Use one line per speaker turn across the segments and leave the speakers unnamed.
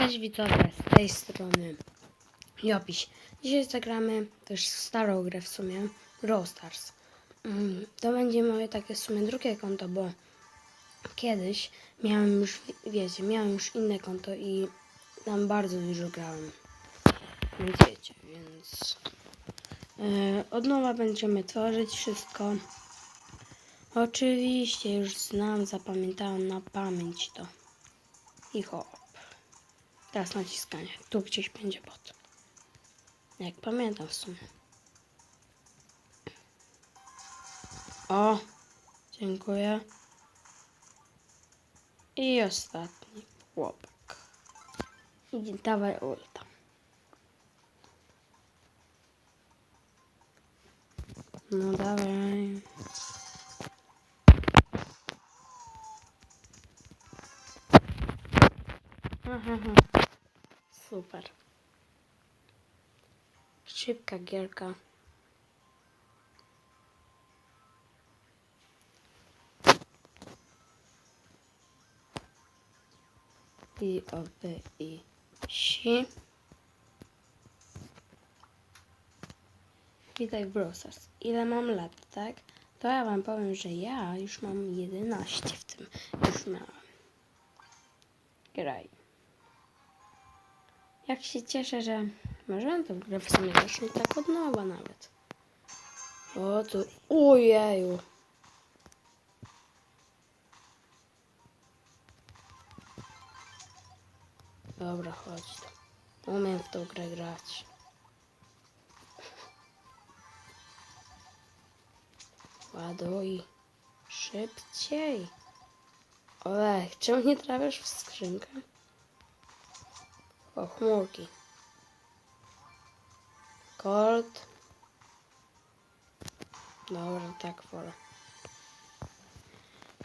Cześć widzowie, z tej strony Jopiś. Dzisiaj zagramy też starą grę w sumie, Brawl Stars. Mm, To będzie moje takie w sumie drugie konto, bo kiedyś miałem już, wiecie, miałem już inne konto i tam bardzo dużo grałem. Wiecie, więc e, od nowa będziemy tworzyć wszystko. Oczywiście już znam, zapamiętałem na pamięć to. I hop. Teraz naciskanie. Tu gdzieś będzie bot. Jak pamiętam w sumie. O! Dziękuję. I ostatni chłopak. I dawaj ulta. No dawaj. Super. Szybka gierka. I oby i si. Witaj w. Ile mam lat, tak? To ja wam powiem, że ja już mam 11 w tym. Już miałem. Graj. Jak się cieszę, że możemy tę grę w sumie zacząć tak od nowa nawet. O tu, ojeju. Dobra, chodź tu. Umiem w tą grę grać. Ładuj. Szybciej. Olech, czemu nie trafiasz w skrzynkę? O, chmurki. Colt. Dobra, tak wolę.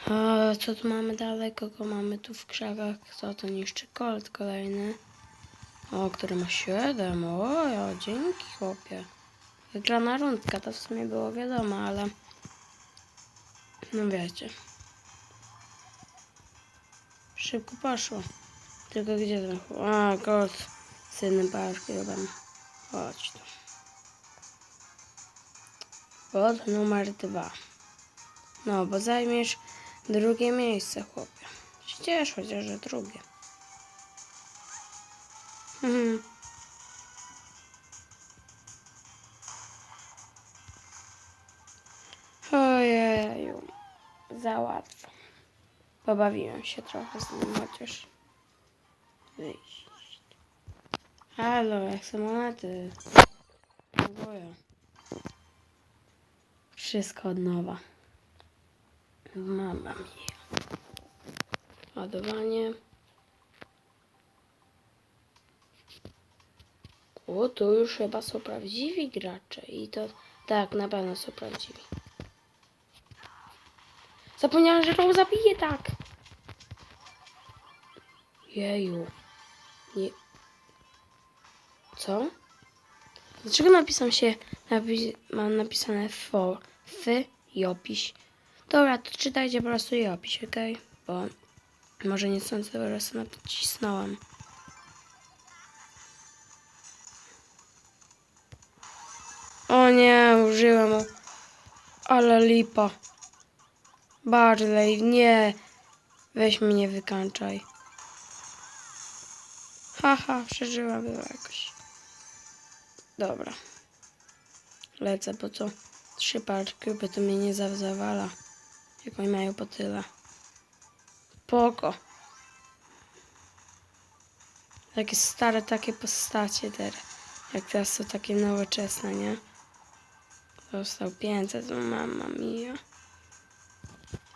A co tu mamy dalej? Kogo mamy tu w krzakach? Kto to niszczy? Colt kolejny. O, który ma 7. O, ja, dzięki chłopie. Wygrana rundka, to w sumie było wiadomo, ale... No wiecie. Szybko poszło. Tylko gdzie chłop? A, kot z jednym parkierem. Chodź tu. Pod numer dwa. No, bo zajmiesz drugie miejsce, chłopie. Ciesz chociaż, że drugie. Mhm. Ojeju. Za łatwo. Pobawiłem się trochę z nim chociaż. Wyjść. Halo, jak są monety? Próbuję. Wszystko od nowa. Mama mia. Ładowanie. O, tu już chyba są prawdziwi gracze. I to tak, na pewno są prawdziwi. Zapomniałam, że to zabije tak. Jeju. Co? Dlaczego napisam się, napi mam napisane fo, f i? Dobra, to czytajcie po prostu i opiś, okej? Bo może nie sądzę, po prostu nacisnąłem. O nie, użyłem. o- Ale lipa. Barley, nie. Weź mnie nie wykańczaj. Haha, przeżyłam chyba jakoś. Dobra. Lecę, bo co? Trzy paczki, by to mnie nie za- zawala. Jak oni mają po tyle. Poko. Takie stare takie postacie teraz. Jak teraz są takie nowoczesne, nie? Został 500, no mama mia.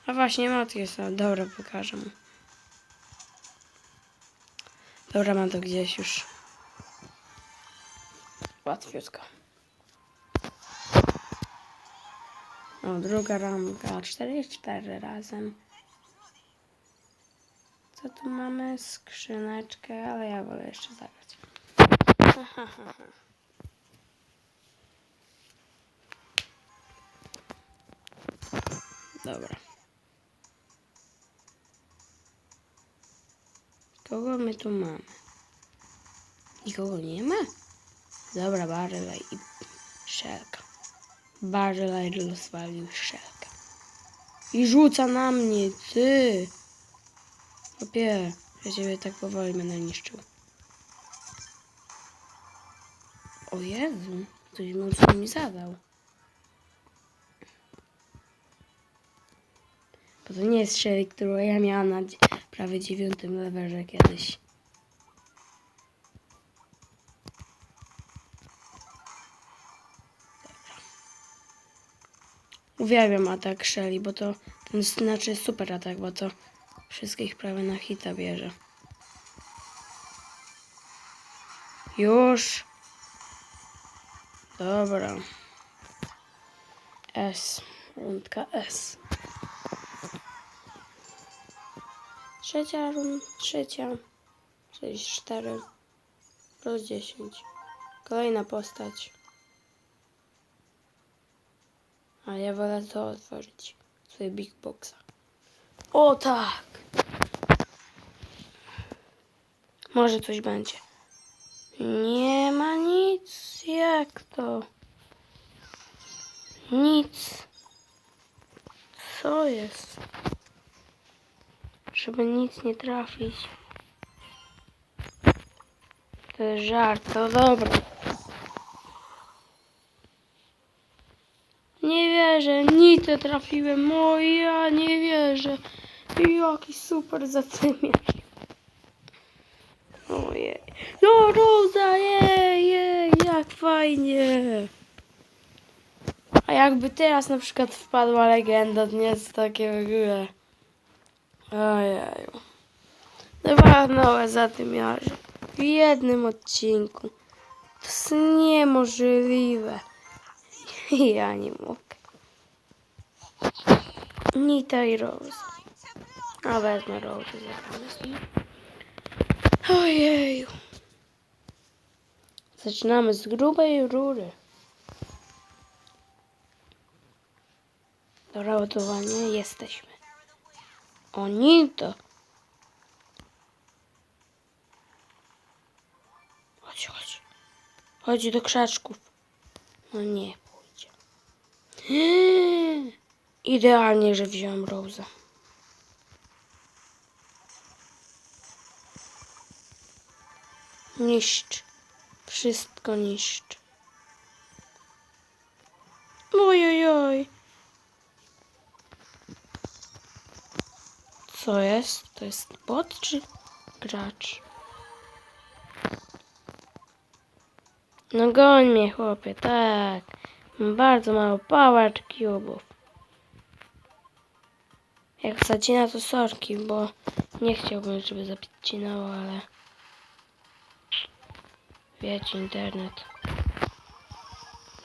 A właśnie, matki są. Dobra, pokażę mu. Dobra, mam to gdzieś już. Łatwiutko. O, druga ramka. 44 razem. Co tu mamy? Skrzyneczkę, ale ja wolę jeszcze zagrać. Ha, ha, ha, ha. Dobra. Kogo my tu mamy? Nikogo nie ma? Dobra, Barley i Szelka. Barley rozwalił Szelkę. I rzuca na mnie, ty! Opie, ja ciebie tak powoli będę niszczył. O Jezu, coś mocno mi zadał. Bo to nie jest Shelly, którą ja miałam na prawie dziewiątym levelze kiedyś. Uwielbiam atak Shelly, bo to znaczy super atak, bo to wszystkich prawie na hita bierze. Już. Dobra. S. Rundka S. Trzecia rund, trzecia. 6, 4. Plus 10. Kolejna postać. A ja wolę to otworzyć. Swoje big boxa. O tak! Może coś będzie. Nie ma nic. Jak to? Nic. Co jest? Żeby nic nie trafić. To jest żart, to dobra. Nie wierzę, nic nie trafiłem. O, ja nie wierzę. Jaki super zatymiarz. Ojej. No, Roza, jej, jej, jak fajnie. A jakby teraz na przykład wpadła legenda, nie jest takie w ogóle. Ojeju. Dwa nowe zatymiarze. W jednym odcinku. To jest niemożliwe. Ja nie mogę. Nita i Rose. A wezmę Rose, zagramy z nim. Ojeju. Zaczynamy z grubej rury. Dobra, ładowanie. Jesteśmy. O, Nita. Chodź, chodź. Chodź do krzaczków. No nie pójdzie. Idealnie, że wziąłem Rosa. Niszcz. Wszystko niszcz. Oj, oj, oj. Co jest? To jest bot czy gracz? No goń mnie chłopie, tak. Mam bardzo mało power cube'ów. Jak zacina to sorki, bo nie chciałbym, żeby zacinało, ale... Wiecie, internet.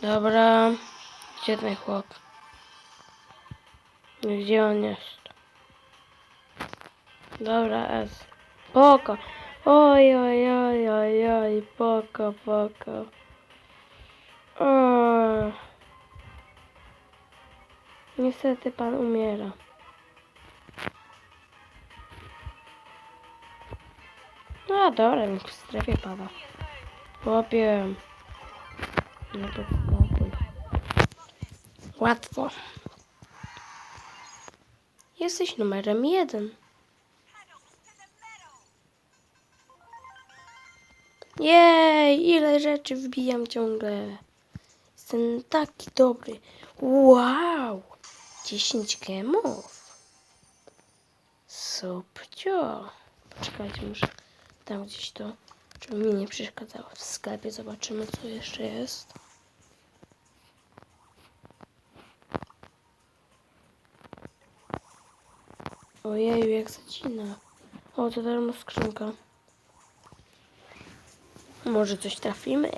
Dobra. Gdzie ten chłop? Gdzie on jest? Dobra, S. Poko. Oj, oj, oj, oj, oj, poko, poko. O. Niestety pan umiera. No dobra, niech w strefie pada. Chłopie. No to spokój. Łatwo. Jesteś numerem jeden. Jej, ile rzeczy wbijam ciągle. Jestem taki dobry. Wow! 10 gemów. Subcio. Poczekajcie, muszę tam gdzieś to, żeby mi nie przeszkadzało. W sklepie zobaczymy, co jeszcze jest. Ojeju, jak zacina. O, to darmo skrzynka. Może coś trafimy?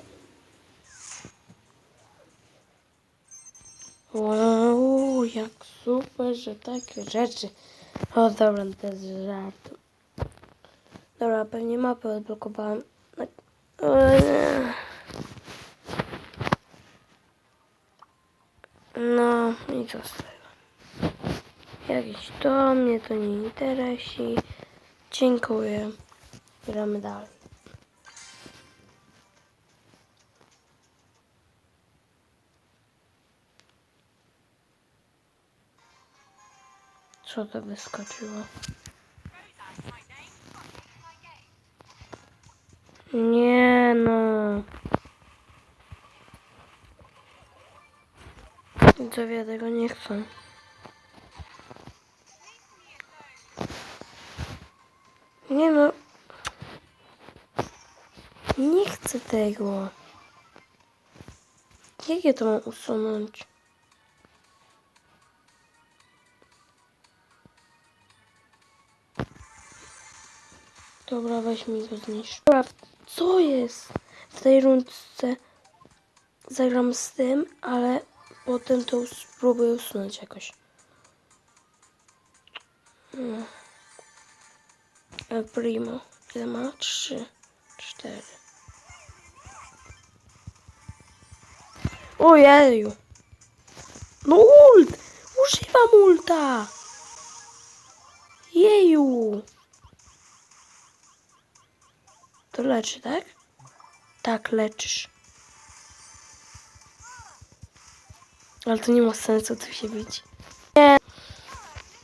Wow, jak super, że takie rzeczy. O, dobra, to jest żart. Dobra, pewnie mapę odblokowałem. Nie. No i co z tego? Jakieś to mnie to nie interesuje. Dziękuję. Gramy dalej. Co to wyskoczyło? Nie no. Widzowie tego nie chcą. Nie no. Nie chcę tego. Jak ja to mam usunąć? Dobra, weź mi go zniszcz. Co jest? W tej rundce zagram z tym, ale potem to spróbuję usunąć jakoś. Hmm. El Primo. Ile ma? Trzy. Cztery. Ojeju. No ult! Używam ulta! Jeju! To leczy, tak? Tak, leczysz. Ale to nie ma sensu tu się bić. Nie.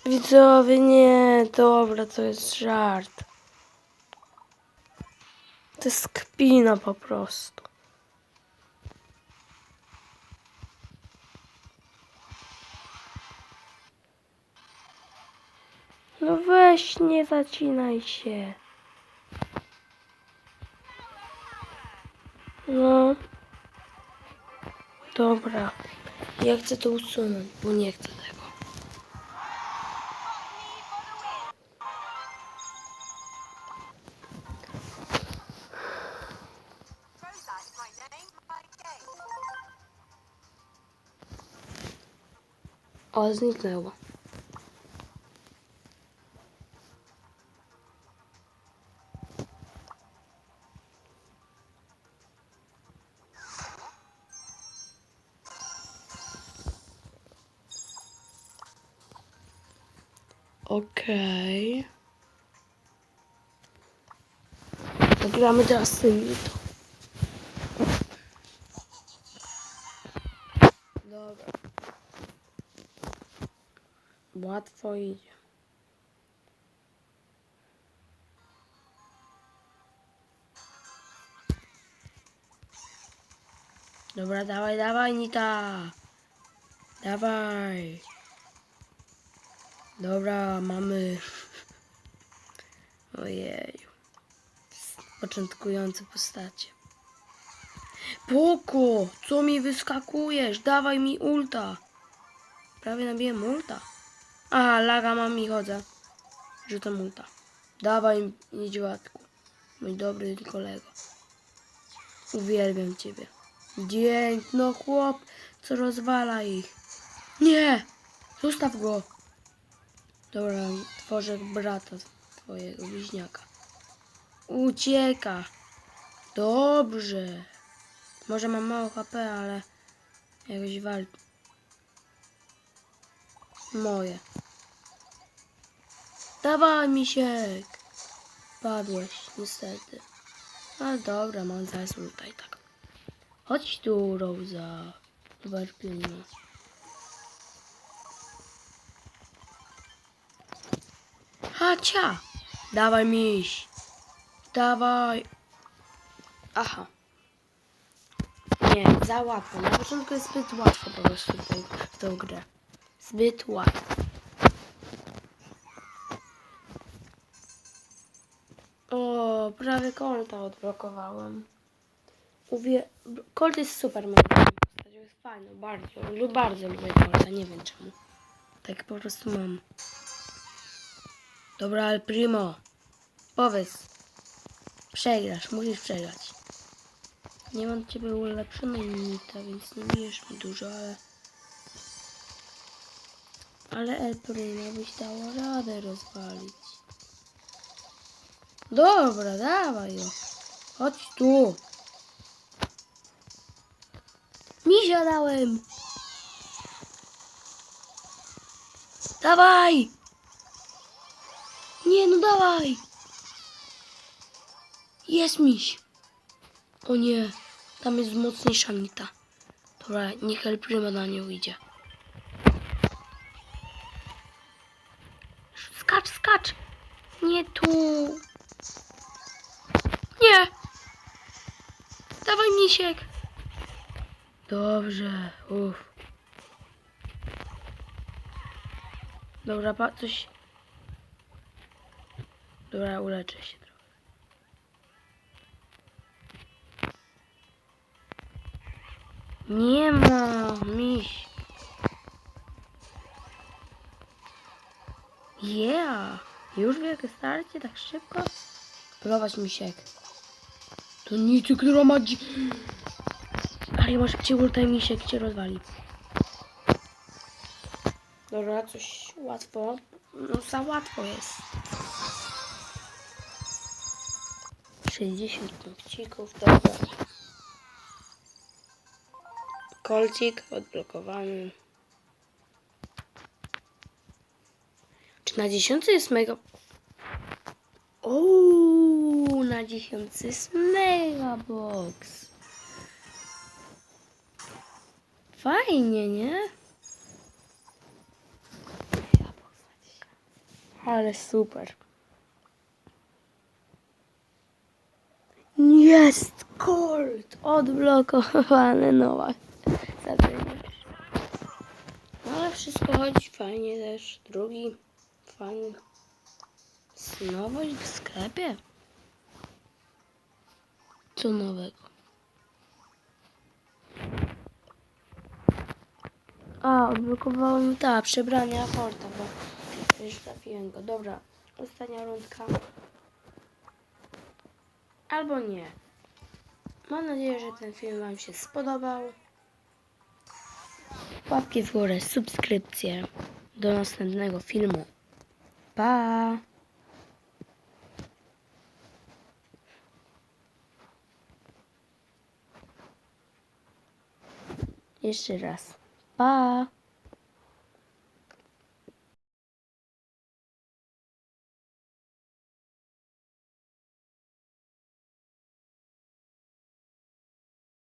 Widzowie, nie. Dobra, to jest żart. To jest kpina po prostu. No weź, nie zacinaj się. No. Dobra. Ja chcę to usunąć, bo nie chcę tego. O, zniknęło. Zagramy teraz. Dobra. Łatwo idzie. Dobra, dawaj, dawaj, Nita. Dawaj. Dobra, mamy. Ojeju. Początkujące postacie. Poko! Co mi wyskakujesz? Dawaj mi ulta. Prawie nabiłem ulta. Aha, laga mam i chodzę. Rzucam ulta. Dawaj, niedźwiadku. Mój dobry kolego. Uwielbiam ciebie. Dzień, no chłop, co rozwala ich. Nie! Zostaw go. Dobra, tworzę brata twojego bliźniaka. Ucieka. Dobrze. Może mam mało HP, ale jakoś wal. Moje. Dawaj, misiek. Padłeś, niestety. Ale dobra, mam zaraz i tak. Chodź tu, Rosa. Numer pilno. Hacia! Dawaj miś. Dawaj. Aha. Nie, za łatwo. Na początku jest zbyt łatwo po prostu w, tej, w tą grę. Zbyt łatwo. O, prawie kolta odblokowałem. Uwie... Colt jest super moją postacią. Jest fajną, bardzo. Lub bardzo lubię kolta, nie wiem czemu. Tak po prostu mam. Dobra, El Primo. Powiedz. Przegrasz, musisz przegrać. Nie mam ciebie ulepszonej unita, więc nie bijesz mi dużo, ale... Ale El Primo byś dało radę rozwalić. Dobra, dawaj ją. Chodź tu. Misia dałem. Dawaj. Nie, no dawaj. Jest miś. O nie, tam jest mocniejsza nita. Dobra, niech El na nią idzie. Skacz, skacz! Nie tu! Nie! Dawaj misiek! Dobrze, uff. Dobra, pa, coś... Dobra, uleczę się. Nie ma, miś. Yeah! Już wielkie starcie, tak szybko? Prowadź misiek. To nic, która ma dzi... Ale masz szybciej ultaj misiek cię rozwali. Dobra, coś łatwo. No za łatwo jest. 60 punkcików, dobra. Kolcik odblokowany. Czy na dziesiątce jest mega... Ooo, na dziesiątce jest mega box. Fajnie, nie? Ale super. Jest Colt odblokowany nowa. No ale wszystko chodzi fajnie też. Drugi fajny. Nowość w sklepie? Co nowego? A, odblokowałem ta, przebrania Forta, bo już trafiłem go. Dobra, ostatnia rundka. Albo nie. Mam nadzieję, że ten film Wam się spodobał. Łapki w górę, subskrypcje. Do następnego filmu. Pa! Jeszcze raz. Pa!